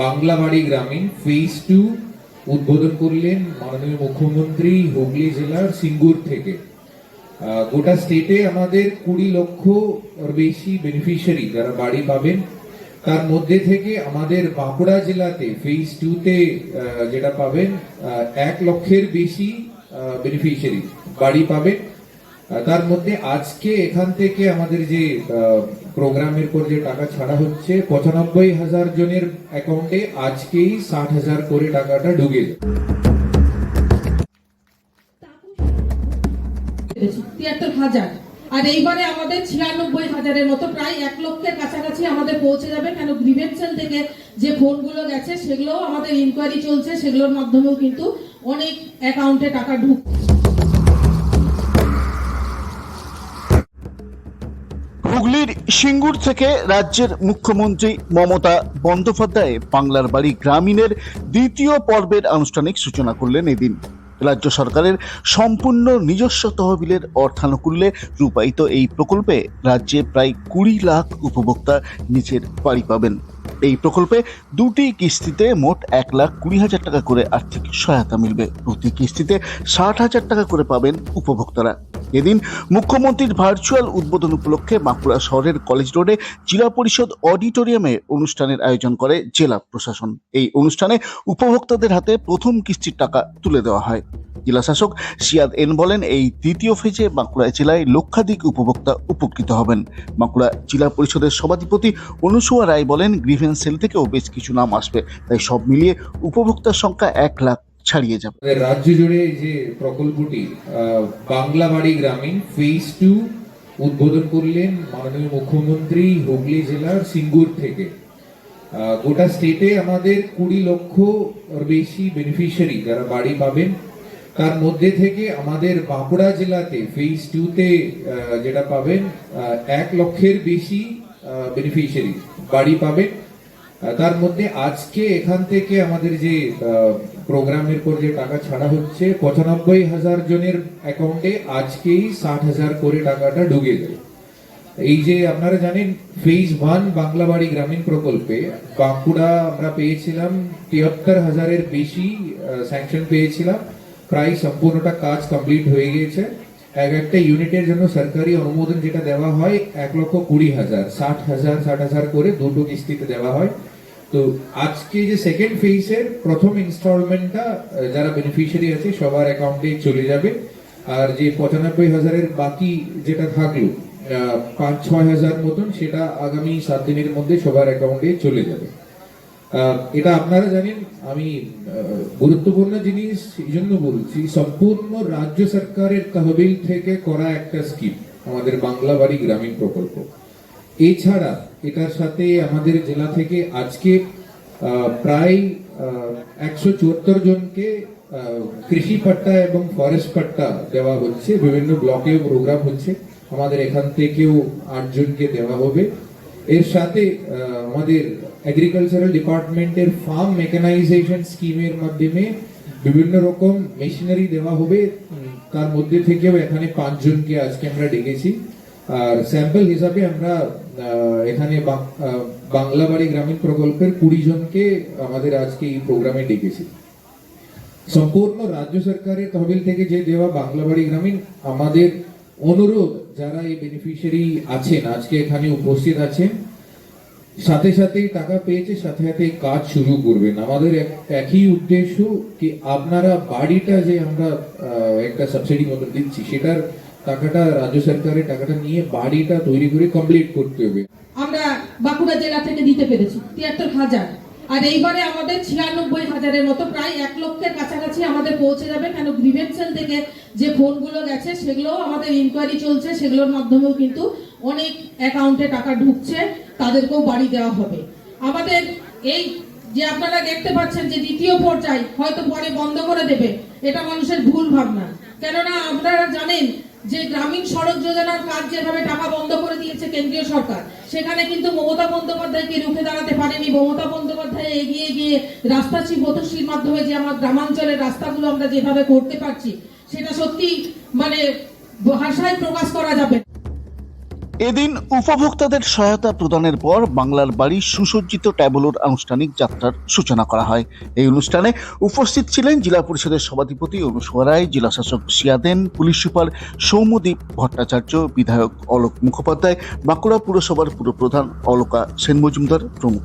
বাংলাবাড়ি গ্রামীণ phase two উদ্বোধন করলেন মাননীয় মুখ্যমন্ত্রী হুগলি জেলার সিঙ্গুর থেকে। গোটা স্টেটে আমাদের কুড়ি লক্ষ বেশি বেনিফিশিয়ারি যারা বাড়ি পাবেন, তার মধ্যে থেকে আমাদের বাঁকুড়া জেলাতে ফেজ টু তে যেটা পাবেন এক লক্ষের বেশি বেনিফিশিয়ারি বাড়ি পাবেন। তার মধ্যে আজকে এখান থেকে আমাদের যে প্রোগ্রামের পর যে টাকা ছাড়া হচ্ছে, পঁচানব্বই হাজার জনের অ্যাকাউন্টে আজকেই ষাট হাজার করে টাকাটা ঢুকে তিয়াত্তর হাজার। আর এইবারে আমাদের ছিয়ানব্বই হাজারের মতো, প্রায় এক লক্ষের কাছাকাছি আমাদের পৌঁছে যাবে, কেন গ্রিভেন্সেল থেকে যে ফোনগুলো গেছে সেগুলো আমাদের ইনকোয়ারি চলছে, সেগুলোর মাধ্যমেও কিন্তু অনেক অ্যাকাউন্টে টাকা ঢুক হুগলির সিঙ্গুর থেকে রাজ্যের মুখ্যমন্ত্রী মমতা বন্দ্যোপাধ্যায় বাংলার বাড়ি গ্রামীণের দ্বিতীয় পর্বের আনুষ্ঠানিক সূচনা করলেন এদিন। রাজ্য সরকারের সম্পূর্ণ নিজস্ব তহবিলের অর্থানুকূল্যে রূপায়িত এই প্রকল্পে রাজ্যে প্রায় কুড়ি লাখ উপভোক্তা নিজের বাড়ি পাবেন। এই প্রকল্পে দুটি কিস্তিতে মোট এক লাখ কুড়ি হাজার টাকা করে আর্থিক সহায়তা মিলবে। প্রতি কিস্তিতে ষাট হাজার টাকা করে পাবেন উপভোক্তারা। এদিন মুখ্যমন্ত্রীর ভার্চুয়াল উদ্বোধন উপলক্ষে বাঁকুড়া শহরের কলেজ রোডে জেলা পরিষদ অডিটোরিয়ামে অনুষ্ঠানের আয়োজন করে জেলা প্রশাসন। এই অনুষ্ঠানে উপভোক্তাদের হাতে প্রথম কিস্তির টাকা তুলে দেওয়া হয়। জেলা শাসক সিয়াদ এন বলেন, এই দ্বিতীয় ফেজে বাঁকুড়া জেলায় লক্ষাধিক উপভোক্তা উপকৃত হবেন। বাঁকুড়া জেলা পরিষদের সভাধিপতি অনুসুয়া রায় বলেন, গ্রিভেন্স সেল থেকেও বেশ কিছু নাম আসবে। তাই সব মিলিয়ে উপভোক্তার সংখ্যা এক লাখ ছাড়িয়ে যাবে। রাজ্য জুড়ে যে প্রকল্পটি বাংলাবাড়ি গ্রামীণ ফেজ টু উদ্বোধন করলেন মাননীয় মুখ্যমন্ত্রী হুগলি জেলার সিঙ্গুর থেকে। গোটা স্টেটে আমাদের কুড়ি লক্ষ বেশি বেনিফিশিয়ারি যারা বাড়ি পাবেন তার মধ্যে থেকে আমাদের বাঁকুড়া জেলাতে ফেজ টু তে আহ, যেটা পাবেন এক লক্ষের বেশি বেনিফিশিয়ারি বাড়ি পাবেন। তার মধ্যে আজকে এখান থেকে আমাদের যে প্রোগ্রামের পর যে টাকা ছাড়া হচ্ছে, পঁচানব্বই হাজার জনের অ্যাকাউন্টে আজকেই ষাট হাজার করে টাকাটা ঢুকে যাবে এই যে আপনারা জানেন, ফেজ ওয়ান বাংলাবাড়ি গ্রামীণ প্রকল্পে বাঁকুড়া আমরা পেয়েছিলাম, তিয়াত্তর হাজারের বেশি স্যাংশন পেয়েছিলাম। প্রায় সম্পূর্ণটা কাজ কমপ্লিট হয়ে গিয়েছে। এক একটা ইউনিটের জন্য সরকারি অনুমোদন যেটা দেওয়া হয়, এক লক্ষ কুড়ি হাজার, ষাট হাজার ষাট হাজার করে দুটো কিস্তিতে দেওয়া হয়। তো আজকে যে সেকেন্ড ফেজের প্রথম ইনস্টলমেন্টটা যারা বেনিফিশিয়ারি আছে, সবার অ্যাকাউন্টে চলে যাবে। আর যে পঁচানব্বই হাজারের বাকি যেটা থাকল পাঁচ, ছয় হাজার মতন, সেটা আগামী সাত দিনের মধ্যে সবার অ্যাকাউন্টে চলে যাবে। এটা আপনারা জানেন, আমি গুরুত্বপূর্ণ জিনিস এই জন্য বলছি, সম্পূর্ণ রাজ্য সরকারের তহবিল থেকে করা একটা স্কিম আমাদের বাংলা বাড়ি গ্রামীণ প্রকল্প। এছাড়া এটার সাথে আমাদের জেলা থেকে আজকে প্রায় একশো চুয়াত্তর জনকে কৃষি পাট্টা এবং ফরেস্ট পাট্টা দেওয়া হচ্ছে, বিভিন্ন ব্লকে প্রোগ্রাম হচ্ছে, আমাদের এখান থেকেও আটজনকে দেওয়া হবে। এর সাথে আমাদের এগ্রিকালচারাল ডিপার্টমেন্টের ফার্ম মেকানাইজেশন স্কিমের মাধ্যমে বিভিন্ন রকম মেশিনারি দেওয়া হবে। তার মধ্যে থেকেও এখানে পাঁচজনকে আজকে আমরা ডেকেছি। আর স্যাম্পল হিসাবে আমরা এখানে বাংলাবাড়ি গ্রামীণ প্রকল্পের কুড়ি জনকে আমাদের আজকে এই প্রোগ্রামে ডেকেছি। সম্পূর্ণ রাজ্য সরকারের তহবিল থেকে যে দেওয়া বাংলাবাড়ি গ্রামীণ, আমাদের অনুরোধ যারা এই বেনিফিশিয়ারি আছেন, আজকে এখানে উপস্থিত আছেন সাথে সাথে টাকা পেয়েছে, সাথে সাথে কাজ শুরু করবেন আমাদের এক- একই উদ্দেশ্য কি আপনারা বাড়িটা যে আমরা একটা সাবসিডি মতো দিচ্ছি, সেটার টাকাটা রাজ্য সরকারের টাকাটা নিয়ে বাড়িটা তৈরি করে কমপ্লিট করতে হবে। আমরা বাঁকুড়া জেলা থেকে দিতে পেরেছি, তিয়াত্তর হাজার। আর এইবারে আমাদের ছিয়ানব্বই হাজারের মতো, প্রায় এক লক্ষের কাছাকাছি আমাদের পৌঁছে যাবে। কেন? গ্রিভেন্সেল থেকে যে ফোনগুলো গেছে সেগুলো আমাদের ইনকোয়ারি চলছে। সেগুলোর মাধ্যমেও কিন্তু অনেক অ্যাকাউন্টে টাকা ঢুকছে। তাদেরকেও বাড়ি দেওয়া হবে। আমাদের এই যে আপনারা দেখতে পাচ্ছেন যে দ্বিতীয় পর্যায়, হয়তো পরে বন্ধ করে দেবে, এটা মানুষের ভুল ভাবনা। কেননা আপনারা জানেন যে গ্রামীণ সড়ক যোজনার কাজ যেভাবে টাকা বন্ধ করে দিয়েছে কেন্দ্রীয় সরকার, সেখানে কিন্তু মমতা বন্দ্যোপাধ্যায়কে রুখে দাঁড়াতে পারেনি। মমতা বন্দ্যোপাধ্যায় এগিয়ে গিয়ে রাস্তাশ্রী পথশ্রীর মাধ্যমে যে আমার গ্রামাঞ্চলের রাস্তাগুলো আমরা যেভাবে করতে পারছি, সেটা সত্যি মানে ভাষায় প্রকাশ করা যাবে এদিন উপভোক্তাদের সহায়তা প্রদানের পর বাংলার বাড়ি সুসজ্জিত ট্যাবলোর আনুষ্ঠানিক যাত্রার সূচনা করা হয়। এই অনুষ্ঠানে উপস্থিত ছিলেন জেলা পরিষদের সভাধিপতি অনুসুয়া রায় জেলা শাসক সিয়াদেন পুলিশ সুপার সৌম্যদীপ ভট্টাচার্য, বিধায়ক অলোক মুখোপাধ্যায়, বাঁকুড়া পুরসভার পুরপ্রধান অলকা সেন মজুমদার প্রমুখ।